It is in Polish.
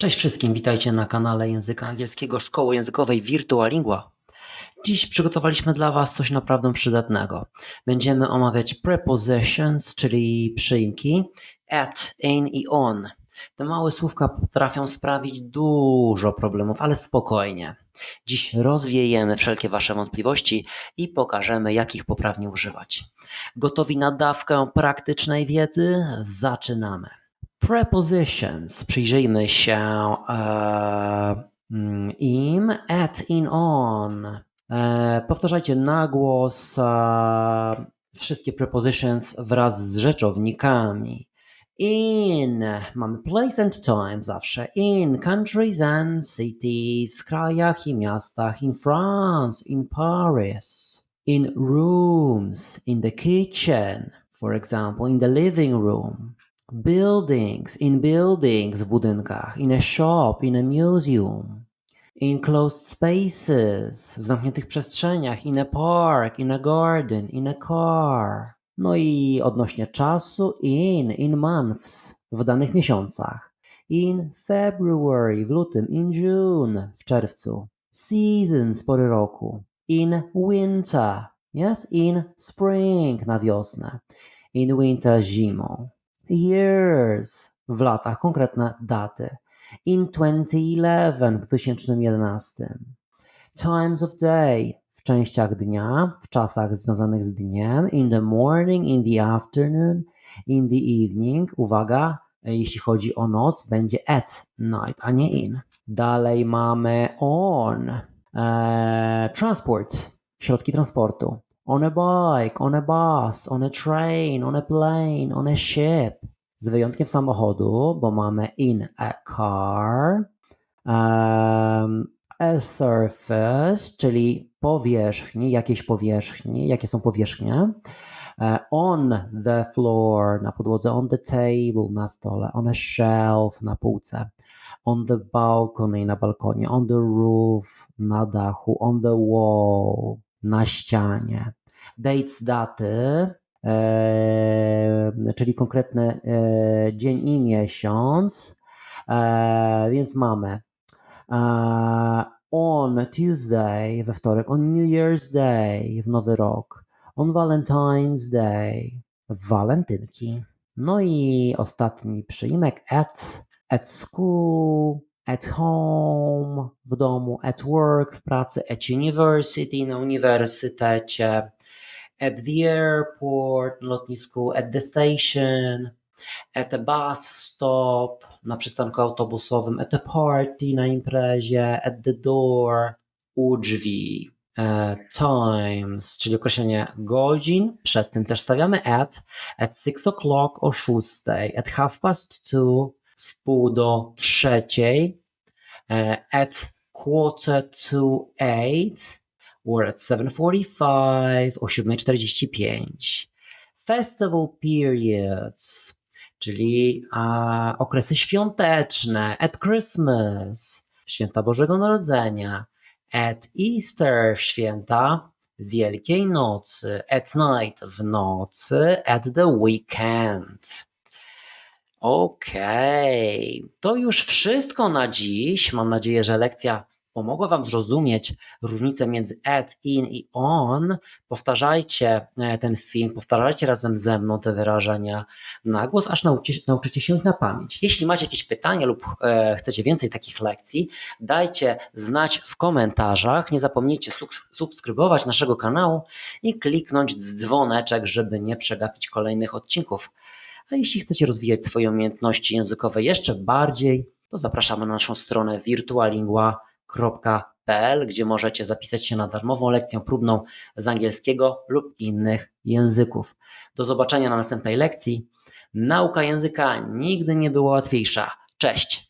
Cześć wszystkim, witajcie na kanale języka angielskiego Szkoły Językowej Virtualingua. Dziś przygotowaliśmy dla Was coś naprawdę przydatnego. Będziemy omawiać prepositions, czyli przyimki at, in i on. Te małe słówka potrafią sprawić dużo problemów, ale spokojnie. Dziś rozwiejemy wszelkie Wasze wątpliwości i pokażemy, jak ich poprawnie używać. Gotowi na dawkę praktycznej wiedzy? Zaczynamy. Prepositions. Przyjrzyjmy się e, mm, im, at, in, on. E, powtarzajcie na głos e, wszystkie prepositions wraz z rzeczownikami. In mamy place and time zawsze. In countries and cities, w krajach i miastach. In France, in Paris. In rooms, in the kitchen, for example, in the living room. Buildings, in buildings, w budynkach. In a shop, in a museum. In closed spaces, w zamkniętych przestrzeniach. In a park, in a garden, in a car. No i odnośnie czasu, in, in months, w danych miesiącach. In February, w lutym. In June, w czerwcu. Seasons, pory roku. In winter, yes? In spring, na wiosnę. In winter, zimą. Years, w latach, konkretne daty. In 2011, w 2011. Times of day, w częściach dnia, w czasach związanych z dniem. In the morning, in the afternoon, in the evening. Uwaga, jeśli chodzi o noc, będzie at night, a nie in. Dalej mamy on. Eee, transport, środki transportu. On a bike, on a bus, on a train, on a plane, on a ship. Z wyjątkiem samochodu, bo mamy in a car. Um, a surface, czyli powierzchni, jakieś powierzchni, jakie są powierzchnie. E, on the floor, na podłodze, on the table, na stole, on a shelf, na półce, on the balcony, na balkonie, on the roof, na dachu, on the wall, na ścianie. Dates, daty, e, czyli konkretny e, dzień i miesiąc, e, więc mamy on Tuesday, we wtorek, on New Year's Day, w nowy rok, on Valentine's Day, w walentynki. No i ostatni przyimek at, at school, at home, w domu, at work, w pracy, at university, na uniwersytecie, at the airport, na lotnisku, at the station, at a bus stop, na przystanku autobusowym, at a party, na imprezie, at the door, u drzwi. Uh, times, czyli określenie godzin, przed tym też stawiamy at, at six o'clock o szóstej. at half past two, w pół do trzeciej, uh, at quarter to eight were at 7.45 o 7.45. Festival periods, czyli a, okresy świąteczne, at Christmas, święta Bożego Narodzenia, at Easter, święta Wielkiej Nocy, at night, w nocy, at the weekend. Okej, okay. to już wszystko na dziś. Mam nadzieję, że lekcja pomogła Wam zrozumieć różnicę między at, in i on. Powtarzajcie e, ten film, powtarzajcie razem ze mną te wyrażenia na głos, aż nauczycie, nauczycie się ich na pamięć. Jeśli macie jakieś pytania lub e, chcecie więcej takich lekcji, dajcie znać w komentarzach. Nie zapomnijcie sub- subskrybować naszego kanału i kliknąć dzwoneczek, żeby nie przegapić kolejnych odcinków. A jeśli chcecie rozwijać swoje umiejętności językowe jeszcze bardziej, to zapraszamy na naszą stronę virtualingua.pl, gdzie możecie zapisać się na darmową lekcję próbną z angielskiego lub innych języków. Do zobaczenia na następnej lekcji. Nauka języka nigdy nie była łatwiejsza. Cześć!